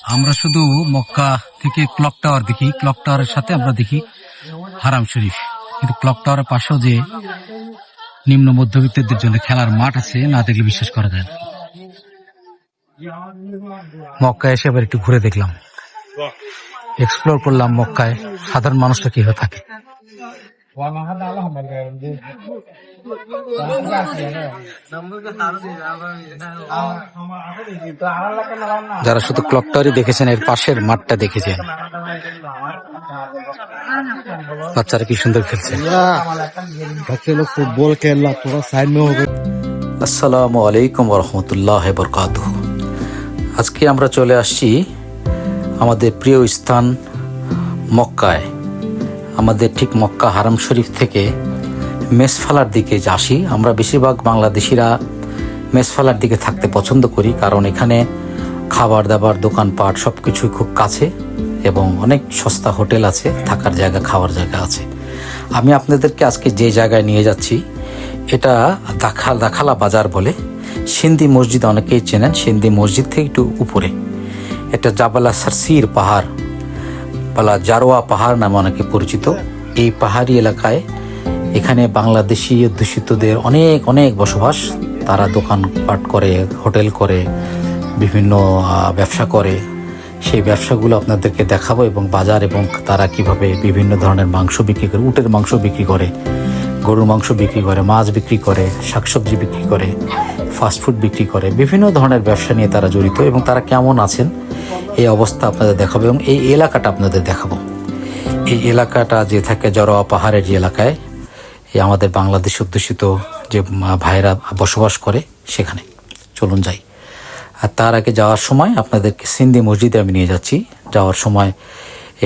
আমরা শুধু মক্কা থেকে ক্লক টাওয়ার দেখি, ক্লক টাওয়ারের সাথে আমরা দেখি হারাম শরীফ। কিন্তু ক্লক টাওয়ারের পাশেও যে নিম্ন মধ্যবিত্তদের জন্য খেলার মাঠ আছে, না দেখলে বিশ্বাস করা যায় না। মক্কায় এসে এবার একটু ঘুরে দেখলাম। এক্সপ্লোর করলাম মক্কায় সাধারণ মানুষটা কীভাবে থাকে। যারা শুধু ক্লক টাওয়ারই দেখেছেন এর পাশের মাঠটা দেখেছেন। বাচ্চারা কি সুন্দর খেলছে। ফুটবল খেলা তোরা সাইন মে হবে। আসসালামু আলাইকুম রহমতুল্লাহ বরকাত আজকে আমরা চলে আসছি আমাদের প্রিয় স্থান মক্কায়। আমাদের ঠিক মক্কা হারাম শরীফ থেকে মেসফালার দিকে যে আসি, আমরা বেশিরভাগ বাংলাদেশিরা মেসফালার দিকে থাকতে পছন্দ করি, কারণ এখানে খাবার দাবার, দোকানপাট সব কিছুই খুব কাছে এবং অনেক সস্তা হোটেল আছে, থাকার জায়গা, খাওয়ার জায়গা আছে। আমি আপনাদেরকে আজকে যে জায়গায় নিয়ে যাচ্ছি, এটা দাখা দাখালা বাজার বলে। সিন্ধি মসজিদ অনেকেই চেনেন, সিন্ধি মসজিদ থেকে একটু উপরে। এটা জাবালা সারসির পাহাড়। বলা জারোয়া পাহাড় নামে অনেকে পরিচিত। এই পাহাড়ি এলাকায় এখানে বাংলাদেশি দূষিতদের অনেক অনেক বসবাস। তারা দোকানপাট করে, হোটেল করে, বিভিন্ন ব্যবসা করে। সেই ব্যবসাগুলো আপনাদেরকে দেখাবো এবং বাজার এবং তারা কীভাবে বিভিন্ন ধরনের মাংস বিক্রি করে, উটের মাংস বিক্রি করে। গরুর মাংস বিক্রি করে, মাছ বিক্রি করে, শাকসবজি বিক্রি করে ফাস্টফুড বিক্রি করে, বিভিন্ন ধরনের ব্যবসা নিয়ে তারা জড়িত এবং তারা কেমন আছেন এই অবস্থা আপনাদের দেখাবো এবং এই এলাকাটা আপনাদের দেখাবো। এই এলাকাটা যে থাকে জরোয়া পাহাড়ের যে এলাকায়, এই আমাদের বাংলাদেশ অধ্যুষিত যে ভাইরা বসবাস করে সেখানে। চলুন যাই। আর তার আগে যাওয়ার সময় আপনাদেরকে সিন্ধি মসজিদে আমি নিয়ে যাচ্ছি। যাওয়ার সময়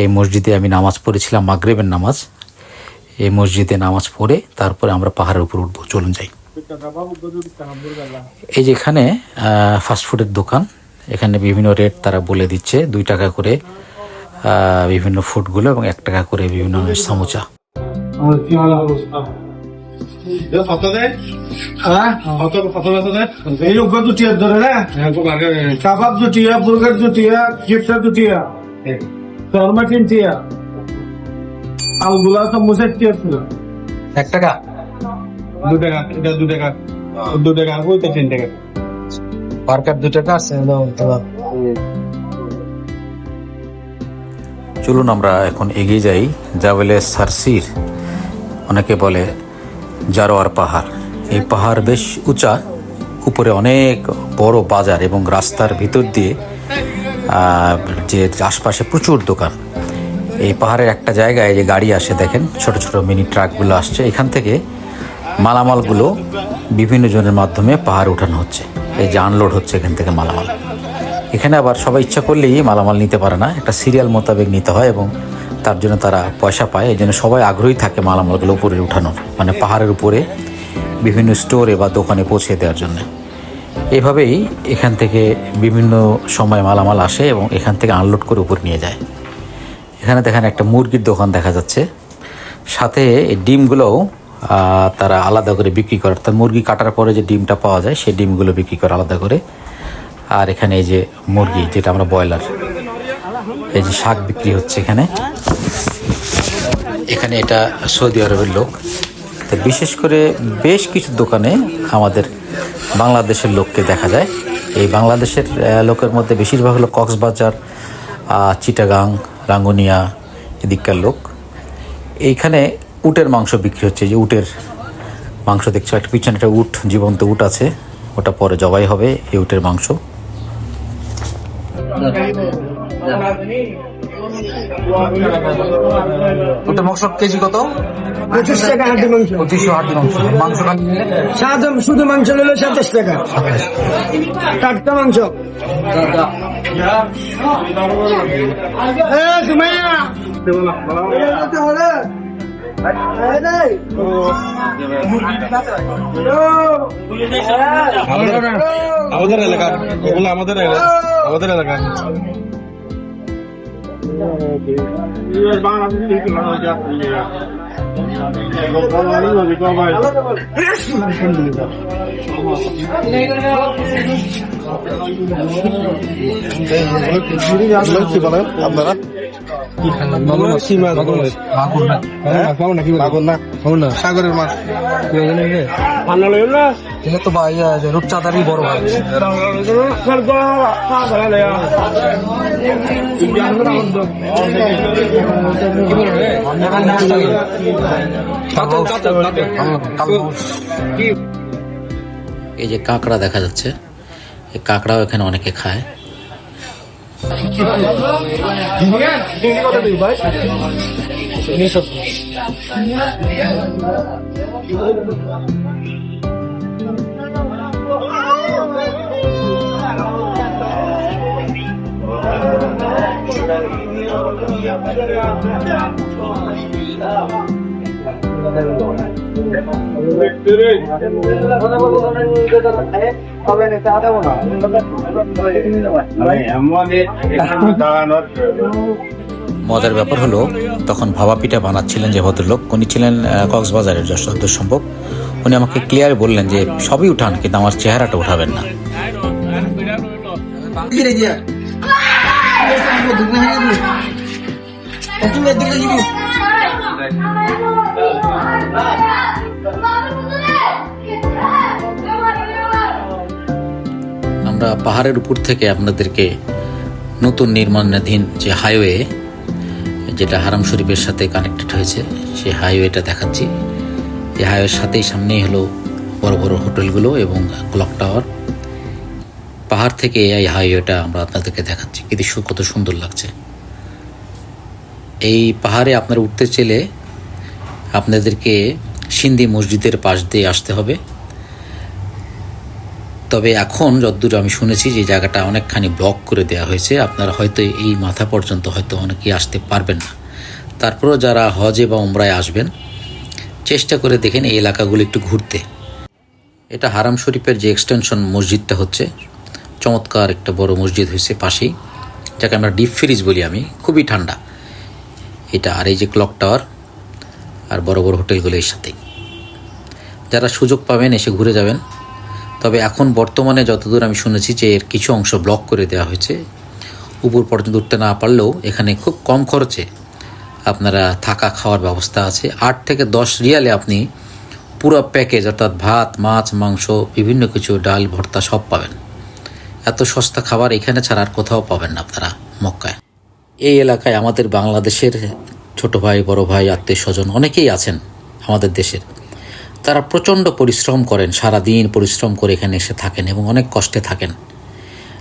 এই মসজিদে আমি নামাজ পড়েছিলাম, মাগরেবের নামাজ। এই মসজিদে নামাজ পড়ে তারপরে আমরা পাহাড়ের উপর উঠবো চলুন যাই। এই যে এখানে ফাস্টফুডের দোকান এখানে বিভিন্ন রেট তারা বলে দিচ্ছে দুই টাকা করে বিভিন্ন ফুডগুলো এবং এক টাকা করে বিভিন্ন সামোচা ধরে না? কাবাব দুটিয়া বুর্গার দুটিয়া গিফটা দুটিয়া শর্মা তিনটিয়া আলগুলা সমোসা টিয়া ছিল এক টাকা? দু টাকা এটা দু টাকা। দু টাকা ওইটা তিন টাকা। বার্গার দু টাকা চলুন আমরা এখন এগিয়ে যাই। জাবেলে সারসির অনেকে বলে জারোয়ার পাহাড়। এই পাহাড় বেশ উঁচা উপরে অনেক বড় বাজার এবং রাস্তার ভিতর দিয়ে যে আশপাশে প্রচুর দোকান। এই পাহাড়ের একটা জায়গায় যে গাড়ি আসে, দেখেন, ছোট ছোট মিনি ট্রাকগুলো আসছে। এখান থেকে মালামালগুলো বিভিন্ন জনের মাধ্যমে পাহাড় উঠানো হচ্ছে। এই যে আনলোড হচ্ছে এখান থেকে মালামাল। এখানে আবার সবাই ইচ্ছা করলেই মালামাল নিতে পারে না। একটা সিরিয়াল মোতাবেক নিতে হয় এবং তার জন্য তারা পয়সা পায়। এই জন্য সবাই আগ্রহী থাকে মালামালগুলো উপরে উঠানোর মানে পাহাড়ের উপরে বিভিন্ন স্টোরে বা দোকানে পৌঁছে দেওয়ার জন্য। এভাবেই এখান থেকে বিভিন্ন সময় মালামাল আসে এবং এখান থেকে আনলোড করে উপরে নিয়ে যায়। এখানে দেখেন একটা মুরগির দোকান দেখা যাচ্ছে। সাথে এই ডিমগুলোও তারা আলাদা করে বিক্রি করে। অর্থাৎ মুরগি কাটার পরে যে ডিমটা পাওয়া যায়, সেই ডিমগুলো বিক্রি করে আলাদা করে। আর এখানে এই যে মুরগি, যেটা আমরা ব্রয়লার, এই যে শাক বিক্রি হচ্ছে এখানে। এখানে এটা সৌদি আরবের লোক। তো বিশেষ করে বেশ কিছু দোকানে আমাদের বাংলাদেশের লোককে দেখা যায়। এই বাংলাদেশের লোকের মধ্যে বেশিরভাগ হলো কক্সবাজার চিটাগাং রাঙ্গুনিয়া এদিককার লোক। এইখানে উটের মাংস বিক্রি হচ্ছে যে উটের মাংস দেখছ, একটা পিছনে একটা উট, জীবন্ত উট আছে, ওটা পরে জবাই হবে, এই উটের মাংস। উটের মাংস কেজি কত? পঁচিশ টাকা হাঁটি মাংস। পঁচিশশো হাটি মাংস। মাংস সাত শুধু মাংস নিলে সাতাশ টাকা। টাটকা মাংস। এ, আমাদের এলাকা ওগুলো আমাদের এলাকা আমাদের এলাকা আপনারা? সাগরের মাছ। এটা তো ভাই রূপচাঁদারই বড় ভাই। এই যে কাঁকড়া দেখা যাচ্ছে এই কাঁকড়াও এখানে অনেকে খায়। Gini? Ini kau. Ini মজার ব্যাপার হলো, তখন ভাবা পিঠা বানাচ্ছিলেন যে ভদ্রলোক। উনি ছিলেন কক্সবাজারের যশোর সম্ভব উনি আমাকে ক্লিয়ার বললেন যে সবই উঠান, কিন্তু আমার চেহারাটা উঠাবেন না। আমরা পাহাড়ের উপর থেকে আপনাদেরকে নতুন নির্মাণাধীন যে হাইওয়ে যেটা হারাম শরীফের সাথে কানেক্টেড হয়েছে, সেই হাইওয়েটা দেখাচ্ছি। এই হাইওয়ের সাথেই সামনেই হলো বড় বড় হোটেলগুলো এবং ক্লক টাওয়ার পাহাড় থেকে এই হাইওয়েটা আমরা আপনাদেরকে দেখাচ্ছি। কিন্তু কত সুন্দর লাগছে। এই পাহাড়ে আপনারা উঠতে চেলে আপনাদেরকে সিন্ধি মসজিদের পাশ দিয়ে আসতে হবে। তবে এখন যতদূর আমি শুনেছি যে জায়গাটা অনেকখানি ব্লক করে দেওয়া হয়েছে, আপনারা হয়তো এই মাথা পর্যন্ত হয়তো অনেকেই আসতে পারবেন না। তারপরেও যারা হজে বা উমরায় আসবেন, চেষ্টা করে দেখেন এই এলাকাগুলো একটু ঘুরতে। এটা হারাম শরীফের যে এক্সটেনশন মসজিদটা হচ্ছে, চমৎকার একটা বড় মসজিদ হয়েছে পাশেই, যাকে আমরা ডিপ ফ্রিজ বলি আমি, খুবই ঠান্ডা। এটা আর এই যে ক্লক টাওয়ার আর বড় বড় হোটেলগুলো এর সাথেই। যারা সুযোগ পাবেন এসে ঘুরে যাবেন। তবে এখন বর্তমানে যতদূর আমি শুনেছি যে এর কিছু অংশ ব্লক করে দেওয়া হয়েছে উপর পর্যন্ত উঠতে না পারলেও এখানে খুব কম খরচে আপনারা থাকা খাওয়ার ব্যবস্থা আছে। আট থেকে দশ রিয়ালে আপনি পুরো প্যাকেজ অর্থাৎ ভাত, মাছ, মাংস, বিভিন্ন কিছু, ডাল, ভর্তা সব পাবেন। এত সস্তা খাবার এখানে ছাড়া আর কোথাও পাবেন না আপনারা মক্কায়। এই এলাকায় আমাদের বাংলাদেশের ছোট ভাই, বড় ভাই, আত্মীয় স্বজন অনেকেই আছেন আমাদের দেশের। তারা প্রচণ্ড পরিশ্রম করেন সারা দিন পরিশ্রম করে এখানে এসে থাকেন এবং অনেক কষ্টে থাকেন।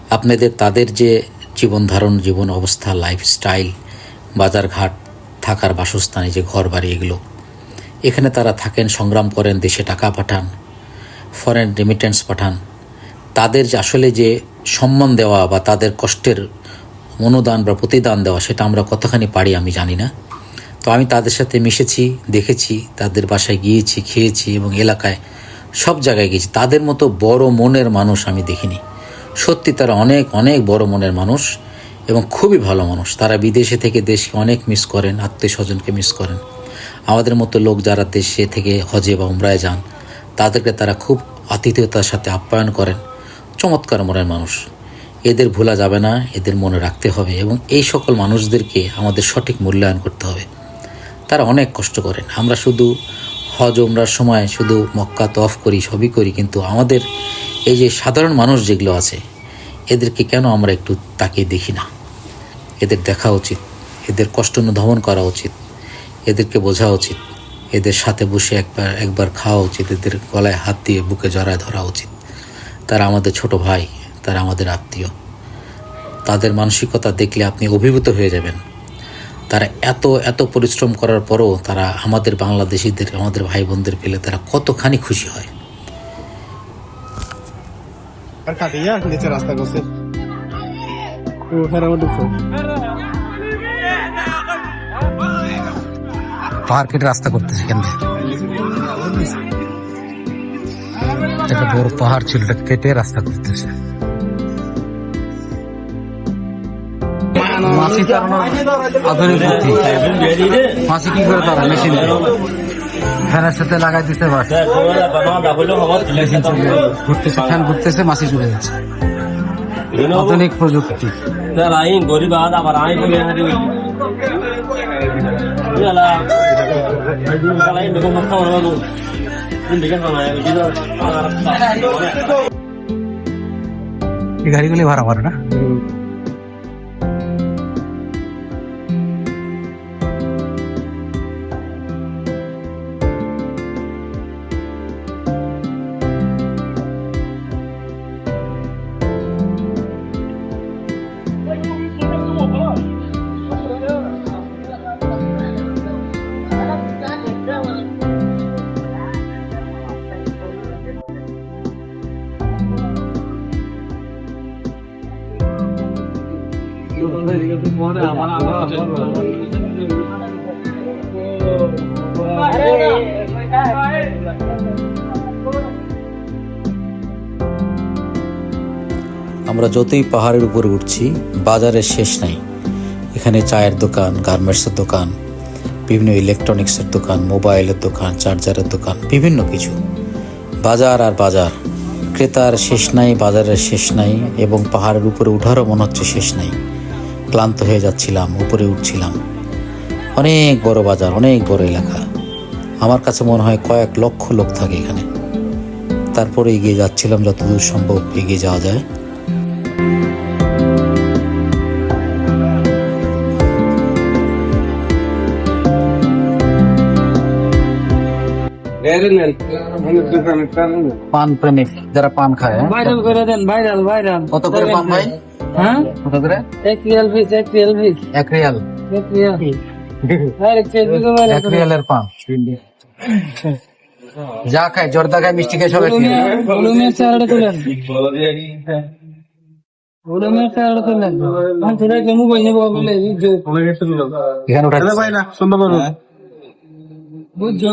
আপনাদের, তাদের যে জীবন ধারণ, জীবন অবস্থা লাইফস্টাইল বাজারঘাট, থাকার বাসস্থানে যে ঘর বাড়ি এগুলো, এখানে তারা থাকেন, সংগ্রাম করেন, দেশে টাকা পাঠান ফরেন রেমিটেন্স পাঠান। তাদের যে আসলে যে সম্মান দেওয়া বা তাদের কষ্টের অনুদান বা প্রতিদান দেওয়া, সেটা আমরা কতখানি পারি আমি জানি না। তো আমি তাদের সাথে মিশেছি, দেখেছি, তাদের বাসায় গিয়েছি, খেয়েছি এবং এলাকায় সব জায়গায় গিয়েছি। তাদের মতো বড় মনের মানুষ আমি দেখিনি। সত্যি তারা অনেক অনেক বড় মনের মানুষ এবং খুবই ভালো মানুষ। তারা বিদেশে থেকে দেশকে অনেক মিস করেন আত্মীয় স্বজনকে মিস করেন। আমাদের মতো লোক যারা দেশে থেকে হজে বা উমরায় যান, তাদেরকে তারা খুব আতিথেয়তার সাথে আপ্যায়ন করেন। চমৎকার মনের মানুষ। এদের ভোলা যাবে না, এদের মনে রাখতে হবে এবং এই সকল মানুষদেরকে আমাদের সঠিক মূল্যায়ন করতে হবে। তারা অনেক কষ্ট করেন। আমরা শুধু হজ, উমরার সময় শুধু মক্কা তফ করি, সবই করি, কিন্তু আমাদের এই যে সাধারণ মানুষ যেগুলো আছে, এদেরকে কেন আমরা একটু তাকিয়ে দেখি না? এদের দেখা উচিত, এদের কষ্ট অনুধাবন করা উচিত, এদেরকে বোঝা উচিত, এদের সাথে বসে একবার একবার খাওয়া উচিত, এদের গলায় হাত দিয়ে বুকে জড়ায় ধরা উচিত। তারা আমাদের ছোট ভাই, তারা আমাদের আত্মীয়। তাদের মানসিকতা দেখলে আপনি অভিভূত হয়ে যাবেন। তারা এত এত পরিশ্রম করার পরও তারা আমাদের বাংলাদেশিদের আমাদের ভাই বোনদের পেলে তারা কতখানি খুশি হয়। নিচে রাস্তা করছে। কেটে রাস্তা করতেছে কেন একটা বড় পাহাড় ছিল কেটে রাস্তা করতেছে। মাছি তাড়ানোর আধুনিক বুদ্ধি। মাছি কি করে তারা মেশিন ফ্যানের সাথে লাগাই দিতে বাস ঘুরতেছে, ফ্যান ঘুরতেছে, মাছি চলে যাচ্ছে আধুনিক প্রযুক্তি। গরিব আবার আমি গাড়িগুলি ভাড়া করে না? আমরা যতই পাহাড়ের উপরে উঠছি, বাজারের শেষ নাই। এখানে চায়ের দোকান, গার্মেন্টসের দোকান, বিভিন্ন ইলেকট্রনিক্সের দোকান, মোবাইলের দোকান, চার্জারের দোকান, বিভিন্ন কিছু। বাজার আর বাজার। ক্রেতার শেষ নাই, বাজারের শেষ নাই, এবং পাহাড়ের উপরে উঠারও মনে হচ্ছে শেষ নাই। ক্লান্ত হয়ে যাচ্ছিলাম উপরে উঠছিলাম। অনেক বড় বাজার অনেক বড় এলাকা। আমার কাছে মনে হয় কয়েক লক্ষ লোক থাকে এখানে। তারপরে এগিয়ে যাচ্ছিলাম যতদূর সম্ভব এগিয়ে যাওয়া যায়। পান প্রেমিক যারা পান খায় হ্যাঁ? ভাইরাল করে দেন ভাইরাল ভাইরাল। কত করে পান ভাই? হ্যাঁ কত করে এক রিয়াল পিস এক রিয়াল পিস এক রিয়াল এক রিয়াল ডাইরেক্ট চেঞ্জ করে এক রিয়ালের পান যা খায় জর্দা খায় মিষ্টি খায় সবাই ভলিউমের তুলেন ভলিউমের চারটা তুলেন আমি তোরা কেমন বই নেব বলে এখানে উঠাচ্ছে ভাই না সুন্দর করুন বুঝছ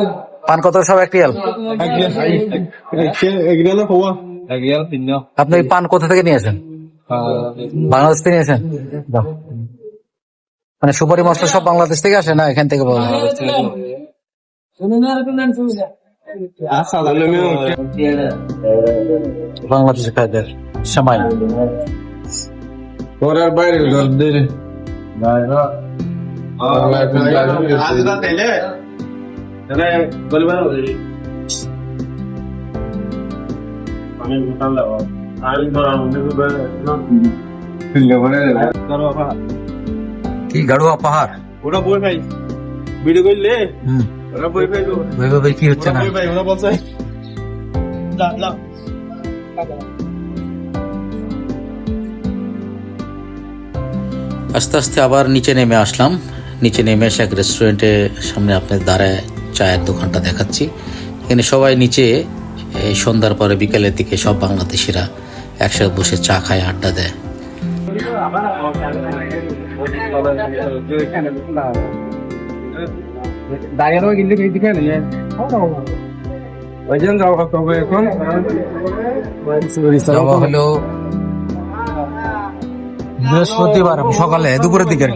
পান কত সব এক রিয়াল আপনি পান কোথা থেকে নিয়েছেন বাংলাদেশ থেকে বাহ। মানে সুপারি মশলা সব বাংলাদেশ থেকে আসে না এখান থেকে বাংলাদেশে খাদ্যের সময় বাইরে দিয়ে কি গাড়ুয়া পাহাড়? ওরা বই ভাই ভিডিও করলে ওরা বই ভাই ওইভাবে কি হচ্ছে না? ভাই ওরা বলছে। আস্তে আস্তে আবার নিচে নেমে আসলাম। নিচে নেমে এসে এক রেস্টুরেন্টের সামনে আপনার দাঁড়ায় চায়ের দোকানটা দেখাচ্ছি। এখানে সবাই নিচে সন্ধ্যার পরে বিকেলের দিকে সব বাংলাদেশিরা একসাথে বসে চা খায় আড্ডা দেয়। দাঁড়িয়ে কিন্তু দিকে নিয়ে যাওয়া এখন যাওয়া হলো বৃহস্পতিবার সকালে দুপুরের দিকে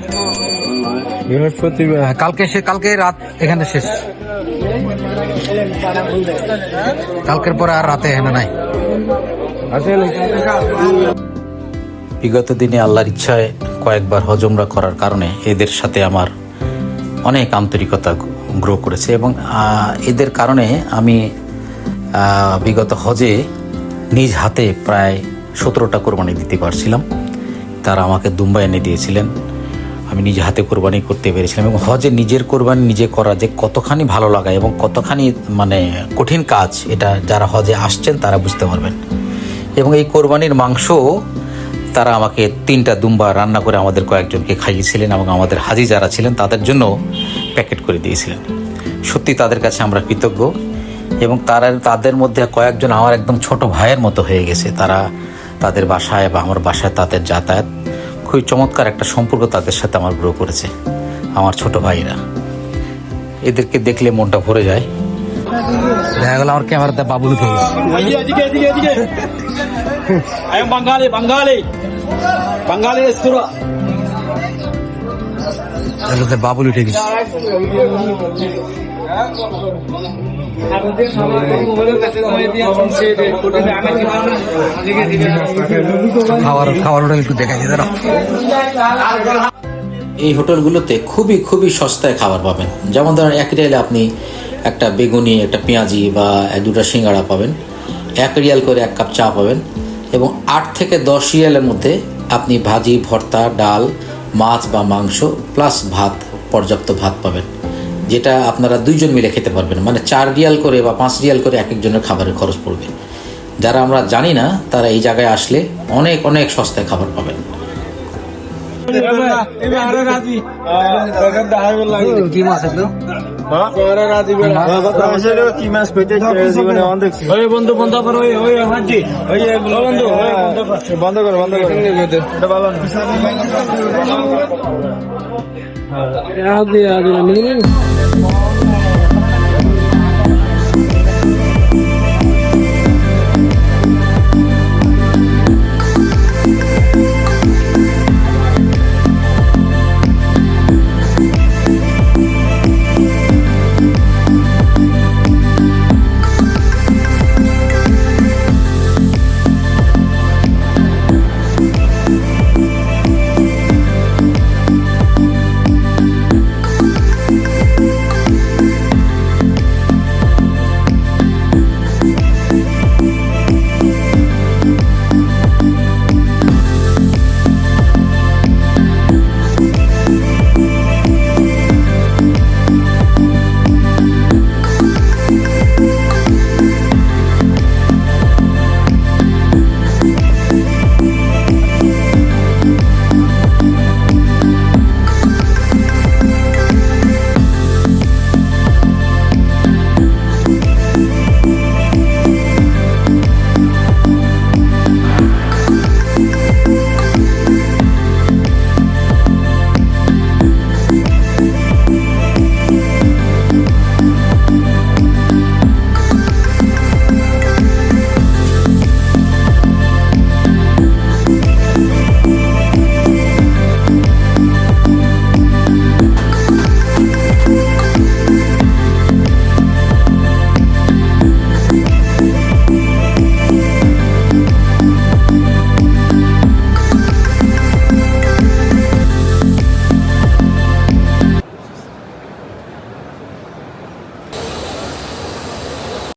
বৃহস্পতিবার। হ্যাঁ, কালকে সে কালকে রাত এখানে শেষ। কালকের পরে আর রাতে এখানে নাই। বিগত দিনে আল্লাহর ইচ্ছায় কয়েকবার হজমরা করার কারণে এদের সাথে আমার অনেক আন্তরিকতা গ্রো করেছে এবং এদের কারণে আমি বিগত হজে নিজ হাতে প্রায় সতেরোটা কোরবানি দিতে পারছিলাম। তারা আমাকে দুম্বা এনে দিয়েছিলেন। আমি নিজে হাতে কোরবানি করতে পেরেছিলাম এবং হজে নিজের কোরবানি নিজে করা যে কতখানি ভালো লাগা এবং কতখানি মানে কঠিন কাজ, এটা যারা হজে আসছেন তারা বুঝতে পারবেন। এবং এই কোরবানির মাংস তারা আমাকে তিনটা দুম্বা রান্না করে আমাদের কয়েকজনকে খাইয়েছিলেন এবং আমাদের হাজি যারা ছিলেন তাদের জন্য প্যাকেট করে দিয়েছিলেন। সত্যি তাদের কাছে আমরা কৃতজ্ঞ এবং তারা তাদের মধ্যে কয়েকজন আমার একদম ছোট ভাইয়ের মতো হয়ে গেছে। তারা তাদের বাসায় বা আমার বাসায় তাদের যাতায়াত খুবই চমৎকার একটা সম্পর্ক তাদের সাথে আমার গ্রো করেছে, আমার ছোট ভাইরা এদেরকে দেখলে মনটা ভরে যায়। দেখা গেল আমার ক্যামেরাতে বাবুল এম বাঙালি বাঙালি বাঙালি বাবুল উঠে গেছে। খাবার খাবার হোটেল একটু দেখাই দিতে এই হোটেলগুলোতে খুবই খুবই সস্তায় খাবার পাবেন। যেমন ধরেন এক রিয়ালে আপনি একটা বেগুনি, একটা পেঁয়াজি বা দুটা সিঙ্গাড়া পাবেন। এক রিয়াল করে এক কাপ চা পাবেন এবং আট থেকে দশ রিয়ালের মধ্যে আপনি ভাজি, ভর্তা, ডাল, মাছ বা মাংস প্লাস ভাত, পর্যাপ্ত ভাত পাবেন, যেটা আপনারা দুইজন মিলে খেতে পারবেন। মানে চার রিয়াল করে বা পাঁচ রিয়াল করে এক একজনের খাবারের খরচ পড়বে। যারা আমরা জানি না, তারা এই জায়গায় আসলে অনেক অনেক সস্তায় খাবার পাবেন। কি মাছ এগুলো ওই বন্ধু বন্ধ করো বন্ধু করো। বন্ধ করো এটা ভালো না।